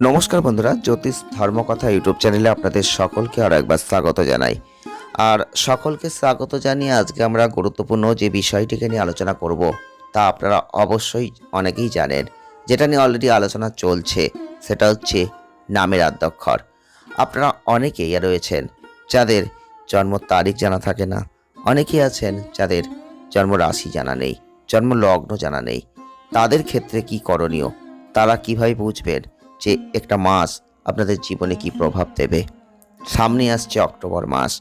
নমস্কার বন্ধুরা, জ্যোতিষ ধর্মকথা ইউটিউব চ্যানেলে আপনাদের সকলকে আরও একবার স্বাগত জানাই। আর সকলকে স্বাগত জানিয়ে আজকে আমরা গুরুত্বপূর্ণ যে বিষয়টিকে নিয়ে আলোচনা করব, তা আপনারা অবশ্যই অনেকেই জানেন, যেটা নিয়ে অলরেডি আলোচনা চলছে, সেটা হচ্ছে নামের আদ্যক্ষর। আপনারা অনেকেই রয়েছেন যাদের জন্ম তারিখ জানা থাকে না, অনেকেই আছেন যাদের জন্ম রাশি জানা নেই, জন্ম লগ্ন জানা নেই। তাদের ক্ষেত্রে কি করণীয়, তারা কীভাবে বুঝবেন যে একটা মাস আপনাদের জীবনে কি প্রভাব দেবে। সামনে আসছে অক্টোবর মাস।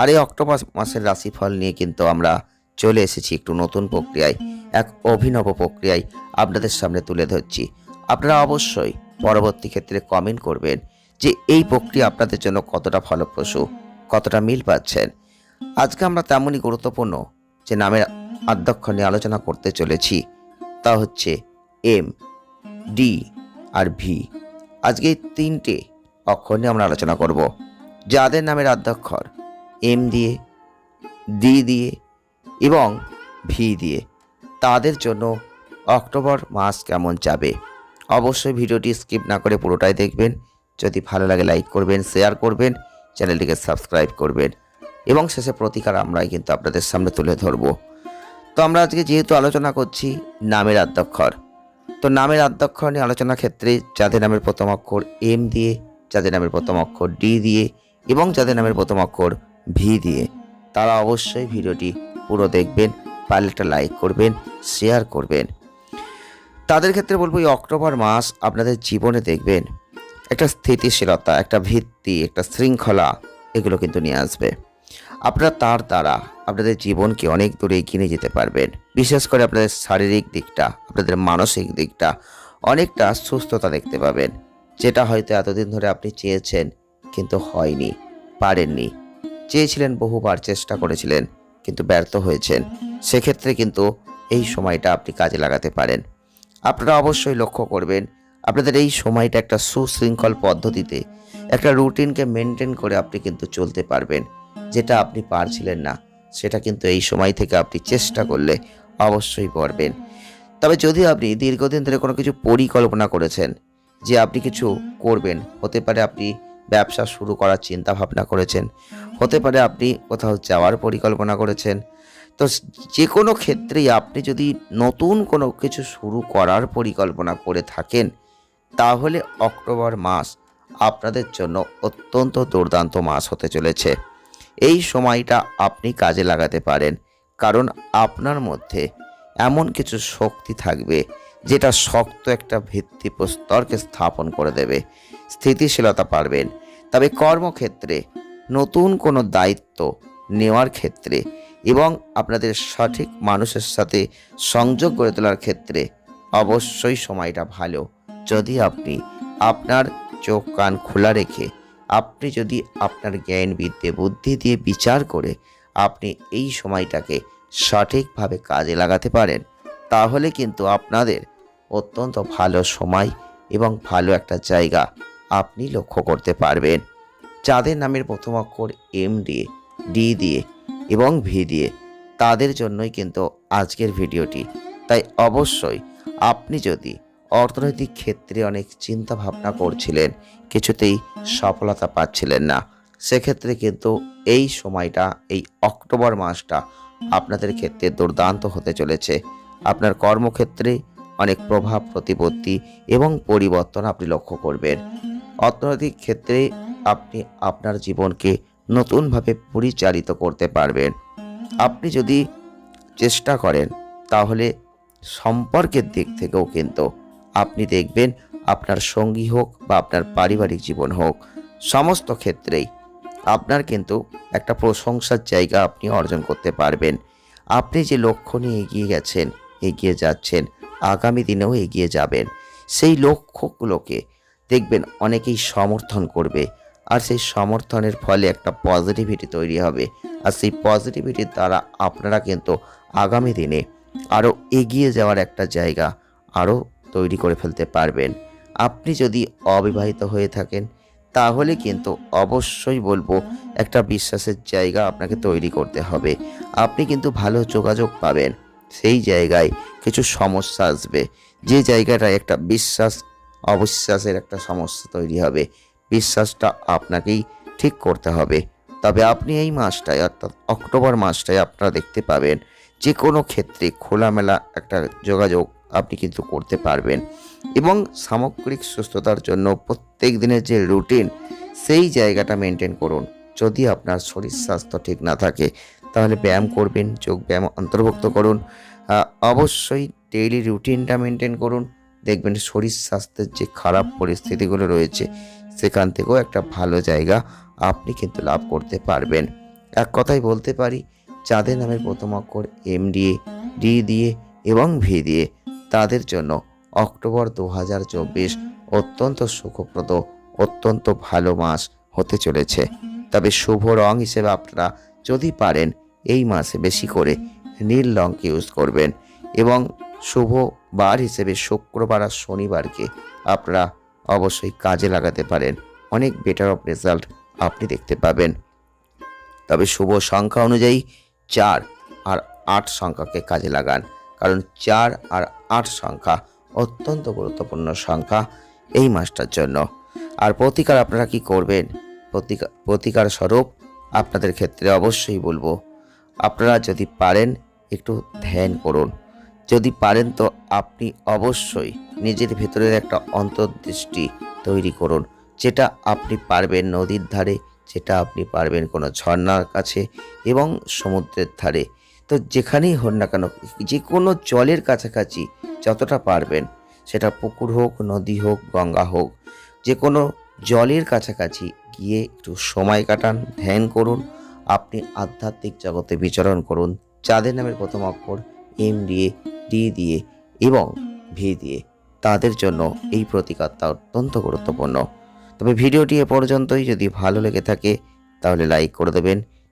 আর এই অক্টোবর মাসের রাশিফল নিয়ে কিন্তু আমরা চলে এসেছি একটু নতুন প্রক্রিয়ায়, এক অভিনব প্রক্রিয়ায় আপনাদের সামনে তুলে ধরছি। আপনারা অবশ্যই পরবর্তী ক্ষেত্রে কমেন্ট করবেন যে এই প্রক্রিয়া আপনাদের জন্য কতটা ফলপ্রসূ, কতটা মিল পাচ্ছেন। আজকে আমরা তেমনই গুরুত্বপূর্ণ যে নামের আধ্যক্ষ নিয়ে আলোচনা করতে চলেছি, তা হচ্ছে এম ডি আর ভি। আজকে এই তিনটে অক্ষর নিয়ে আমরা আলোচনা করব। যাদের নামের আদ্যাক্ষর এম দিয়ে ডি দিয়ে এবং ভি দিয়ে, তাদের জন্য অক্টোবর মাস কেমন যাবে? অবশ্যই ভিডিওটি স্কিপ না করে পুরোটাই দেখবেন। যদি ভালো লাগে লাইক করবেন, শেয়ার করবেন, চ্যানেলটিকে সাবস্ক্রাইব করবেন এবং শেষে প্রতিকার আমরাই কিন্তু আপনাদের সামনে তুলে ধরব। তো আমরা আজকে যেহেতু আলোচনা করছি নামের আদ্যক্ষর তো নামের আদ্যক্ষর নিয়ে আলোচনার ক্ষেত্রে যাদের নামের প্রথম অক্ষর এম দিয়ে, যাদের নামের প্রথম অক্ষর ডি দিয়ে এবং যাদের নামের প্রথম অক্ষর ভি দিয়ে, তারা অবশ্যই ভিডিওটি পুরো দেখবেন পারলে একটা লাইক করবেন, শেয়ার করবেন। তাদের ক্ষেত্রে বলব এই অক্টোবর মাস আপনাদের জীবনে দেখবেন একটা স্থিতিশীলতা, একটা ভিত্তি, একটা শৃঙ্খলা, এগুলো কিন্তু নিয়ে আসবে। আপনারা তার দ্বারা আপনাদের জীবনকে অনেক দূরে এগিয়ে নিয়ে যেতে পারবেন। বিশেষ করে আপনাদের শারীরিক দিকটা, আপনাদের মানসিক দিকটা অনেকটা সুস্থতা দেখতে পাবেন। যেটা হয়তো এতদিন ধরে আপনি চেয়েছেন, কিন্তু হয়নি, পারেননি। চেয়েছিলেন বহুবার, চেষ্টা করেছিলেন, কিন্তু ব্যর্থ হয়েছেন। সেক্ষেত্রে কিন্তু এই সময়টা আপনি কাজে লাগাতে পারেন। আপনারা অবশ্যই লক্ষ্য করবেন, আপনাদের এই সময়টা একটা সুশৃঙ্খল পদ্ধতিতে, একটা রুটিনকে মেনটেন করে আপনি কিন্তু চলতে পারবেন। যেটা আপনি পারছিলেন না, সেটা কিন্তু এই সময় থেকে আপনি চেষ্টা করলে অবশ্যই পারবেন তবে যদি আপনি দীর্ঘদিন ধরে কোনো কিছু পরিকল্পনা করেছেন, যে আপনি কিছু করবেন, হতে পারে আপনি ব্যবসা শুরু করার চিন্তা ভাবনা করেছেন, হতে পারে আপনি কোথাও যাওয়ার পরিকল্পনা করেছেন, তো যে কোনো ক্ষেত্রেই আপনি যদি নতুন কোনো কিছু শুরু করার পরিকল্পনা করে থাকেন, তাহলে অক্টোবর মাস আপনাদের জন্য অত্যন্ত দুর্দান্ত মাস হতে চলেছে। এই সময়টা আপনি কাজে লাগাতে পারেন। কারণ আপনার মধ্যে এমন কিছু শক্তি থাকবে, যেটা শক্ত একটা ভিত্তি প্রস্তরকে স্থাপন করে দেবে। স্থিতিশীলতা পারবেন। তবে কর্মক্ষেত্রে নতুন কোনো দায়িত্ব নেওয়ার ক্ষেত্রে এবং আপনাদের সঠিক মানুষের সাথে সংযোগ গড়ে তোলার ক্ষেত্রে অবশ্যই সময়টা ভালো। যদি আপনি আপনার চোখ কান খোলা রেখে আপনি যদি আপনার জ্ঞান বিদ্যে বুদ্ধি দিয়ে বিচার করে আপনি এই সময়টাকে সঠিকভাবে কাজে লাগাতে পারেন, তাহলে কিন্তু আপনাদের অত্যন্ত ভালো সময় এবং ভালো একটা জায়গা আপনি লক্ষ্য করতে পারবেন। যাদের নামের প্রথম অক্ষর এম দিয়ে, ডি দিয়ে এবং ভি দিয়ে, তাদের জন্যই কিন্তু আজকের ভিডিওটি। তাই অবশ্যই আপনি যদি অর্থনৈতিক ক্ষেত্রে অনেক চিন্তা ভাবনা করছিলেন, কিছুতেই সফলতা পাচ্ছিলেন না। সেক্ষেত্রে কিন্তু এই সময়টা, এই অক্টোবর মাসটা আপনাদের ক্ষেত্রে দুর্দান্ত হতে চলেছে। আপনার কর্মক্ষেত্রে অনেক প্রভাব, প্রতিপত্তি এবং পরিবর্তন আপনি লক্ষ্য করবেন। অর্থনৈতিক ক্ষেত্রে আপনি আপনার জীবনকে নতুনভাবে পরিচালিত করতে পারবেন। আপনি যদি চেষ্টা করেন, তাহলে সম্পর্কের দিক থেকেও কিন্তু আপনি দেখবেন আপনার সঙ্গী হোক বা আপনার পারিবারিক জীবন হোক, সমস্ত ক্ষেত্রেই আপনার কিন্তু একটা প্রশংসার জায়গা আপনি অর্জন করতে পারবেন। আপনি যে লক্ষ্য নিয়ে এগিয়ে গেছেন, এগিয়ে যাচ্ছেন, আগামী দিনেও এগিয়ে যাবেন, সেই লক্ষ্যগুলোকে দেখবেন অনেকেই সমর্থন করবে আর সেই সমর্থনের ফলে একটা পজিটিভিটি তৈরি হবে আর সেই পজিটিভিটির দ্বারা আপনারা কিন্তু আগামী দিনে আরও এগিয়ে যাওয়ার একটা জায়গা আরও তৈরি করে ফেলতে পারবেন। আপনি যদি অবিবাহিত হয়ে থাকেন, তাহলে কিন্তু অবশ্যই বলব একটা বিশ্বাসের জায়গা আপনাকে তৈরি করতে হবে। আপনি কিন্তু ভালো যোগাযোগ পাবেন। সেই জায়গায় কিছু সমস্যা আসবে। যে জায়গাটায় একটা বিশ্বাস, অবিশ্বাসের একটা সমস্যা তৈরি হবে, বিশ্বাসটা আপনাকেই ঠিক করতে হবে। তবে আপনি এই মাসটায়, অর্থাৎ অক্টোবর মাসটায় আপনারা দেখতে পাবেন যে কোনো ক্ষেত্রে খোলামেলা একটা যোগাযোগ আপনি কিন্তু করতে পারবেন। এবং সামগ্রিক সুস্থতার জন্য প্রত্যেক দিনের যে রুটিন সেই জায়গাটা মেনটেন করুন। যদি আপনার শরীর স্বাস্থ্য ঠিক না থাকে, তাহলে ব্যায়াম করবেন, যোগ ব্যায়াম অন্তর্ভুক্ত করুন। অবশ্যই ডেইলি রুটিনটা মেনটেন করুন। দেখবেন শরীর স্বাস্থ্যের যে খারাপ পরিস্থিতিগুলো রয়েছে, সেখান থেকেও একটা ভালো জায়গা আপনি কিন্তু লাভ করতে পারবেন। এক কথাই বলতে পারি যাদের নামের প্রথম অক্ষর এম দিয়ে ডি দিয়ে এবং ভি দিয়ে। তাদের জন্য অক্টোবর দু হাজার চব্বিশ অত্যন্ত সুখপ্রদ, অত্যন্ত ভালো মাস হতে চলেছে। তবে শুভ রং হিসেবে আপনারা যদি পারেন, এই মাসে বেশি করে নীল রঙকে ইউজ করবেন এবং শুভ বার হিসেবে শুক্রবার আর শনিবারকে আপনারা অবশ্যই কাজে লাগাতে পারেন। অনেক বেটার অফ রেজাল্ট আপনি দেখতে পাবেন। তবে শুভ সংখ্যা অনুযায়ী চার আর আট সংখ্যাকে কাজে লাগান। কারণ চার আর আট সংখ্যা অত্যন্ত গুরুত্বপূর্ণ সংখ্যা এই মাসটার জন্য। আর প্রতিকার আপনারা কি করবেন? প্রতিকার প্রতিকার স্বরূপ আপনাদের ক্ষেত্রে অবশ্যই বলব। আপনারা যদি পারেন, একটু ধ্যান করুন। যদি পারেন তো আপনি অবশ্যই নিজের ভেতরের একটা অন্তর্দৃষ্টি তৈরি করুন। যেটা আপনি পারবেন নদীর ধারে, যেটা আপনি পারবেন কোনো ঝর্ণার কাছে এবং সমুদ্রের ধারে। তো যেখানেই হন না কেন, যে কোনো জলের কাছাকাছি যতটা পারবেন, সেটা পুকুর হোক, নদী হোক, গঙ্গা হোক, যে কোনো জলের কাছাকাছি গিয়ে একটু সময় কাটান, ধ্যান করুন, আপনি আধ্যাত্মিক জগতে বিচরণ করুন। যাদের নামের প্রথম অক্ষর এম দিয়ে ডি দিয়ে এবং ভি দিয়ে, তাদের জন্য এই প্রতিকারটা অত্যন্ত গুরুত্বপূর্ণ। তবে ভিডিওটি এ পর্যন্তই, যদি ভালো লেগে থাকে, তাহলে লাইক করে দেবেন।